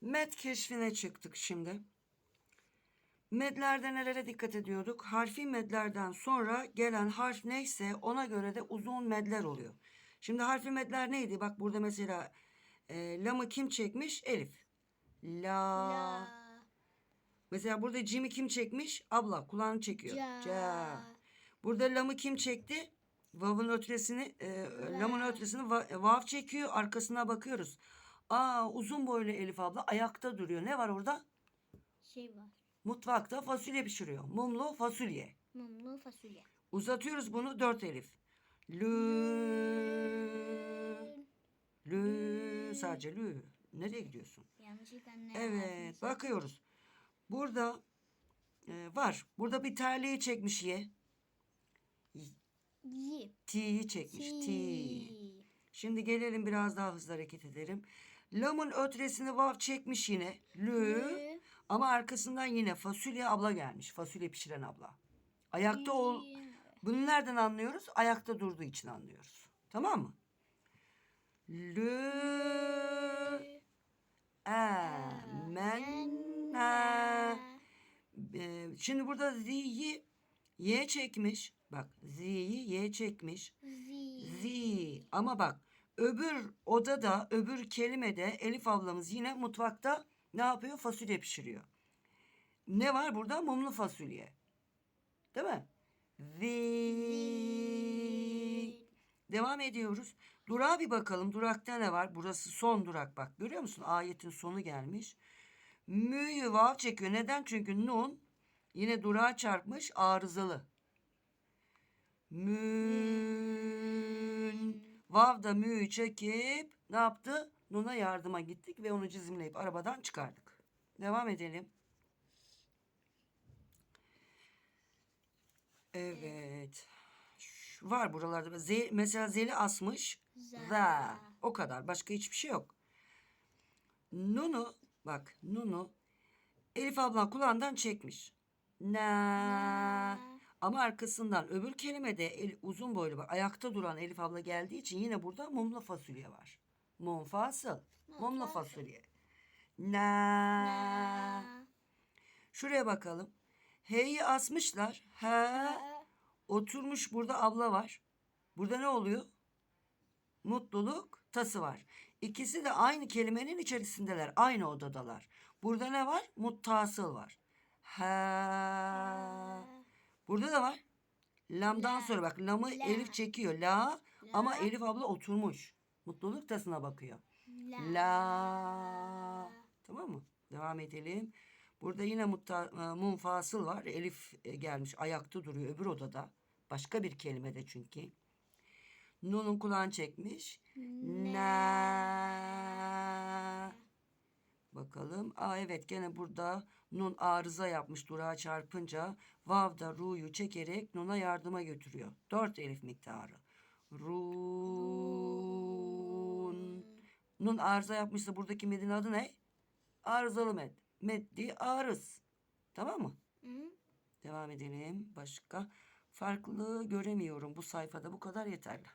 Med keşfine çıktık şimdi. Medlerde nelere dikkat ediyorduk? Harfi medlerden sonra gelen harf neyse ona göre de uzun medler oluyor. Şimdi harfi medler neydi? Bak burada mesela e, lamı kim çekmiş? Elif. La. La. Mesela burada cimi kim çekmiş? Abla kulağını çekiyor. Ca. Ca. Burada lamı kim çekti? Vav'ın ötresini, e, lamın ötresini va- vav çekiyor. Arkasına bakıyoruz. Aa uzun boylu Elif abla ayakta duruyor. Ne var orada? Şey var. Mutfakta fasulye pişiriyor. Mumlu fasulye. Mumlu fasulye. Uzatıyoruz bunu dört elif. Lü. Lü. Sadece lü. Nereye gidiyorsun? Yanlışlıkla ne Evet bakıyoruz. Burada e, var. Burada bir terliği çekmiş ye. Yi. T'yi çekmiş. T. Ti. Şimdi gelelim biraz daha hızlı hareket edelim. Lamın ötresini vav çekmiş yine. Lü. Lü. Ama arkasından yine fasulye abla gelmiş. Fasulye pişiren abla. Ayakta ol. Bunu nereden anlıyoruz? Ayakta durduğu için anlıyoruz. Tamam mı? Lü. Amenna. Ee, Şimdi burada zi'yi y çekmiş. Bak zi'yi y çekmiş. Zi. Zi. Ama bak öbür odada öbür kelimede Elif ablamız yine mutfakta ne yapıyor? Fasulye pişiriyor. Ne var burada? Mumlu fasulye. Değil mi? Zi. Devam ediyoruz. Durağa bir bakalım. Durakta ne var? Burası son durak bak. Görüyor musun? Ayetin sonu gelmiş. Mü'yü vav çekiyor. Neden? Çünkü nun yine durağa çarpmış arızalı. Mün. Vav da mü'yü çekip ne yaptı? Nun'a yardıma gittik ve onu çizimleyip arabadan çıkardık. Devam edelim. Evet. Şu- Var buralarda. Z, mesela zeli asmış. Za. O kadar. Başka hiçbir şey yok. Nunu bak Nunu Elif abla kulağından çekmiş. Na. Ama arkasından öbür kelimede el, uzun boylu bak ayakta duran Elif abla geldiği için yine burada mumlu fasulye var. Munfasıl. Mumlu fasulye. Na. Na. Şuraya bakalım. H'yi asmışlar. Ha. Oturmuş burada abla var. Burada ne oluyor? Mutluluk tası var. İkisi de aynı kelimenin içerisindeler. Aynı odadalar. Burada ne var? Muttasıl var. Ha. Burada da var. Lamdan sonra bak lamı Elif çekiyor. La, ama Elif abla oturmuş. Mutluluk tasına bakıyor. La. La. Tamam mı? Devam edelim. Burada yine mutta, e, munfasıl var. Elif e, gelmiş ayakta duruyor öbür odada. Başka bir kelimede çünkü. Nun'un kulağını çekmiş. Na. Bakalım. Aa evet gene burada Nun arıza yapmış durağa çarpınca Vav da Ru'yu çekerek Nun'a yardıma götürüyor. Dört elif miktarı. Run. Nun arıza yapmışsa buradaki medin adı ne? Arızalı med. Meddi arız. Tamam mı? Hı? Devam edelim. Başka farklı göremiyorum. Bu sayfada bu kadar yeterli.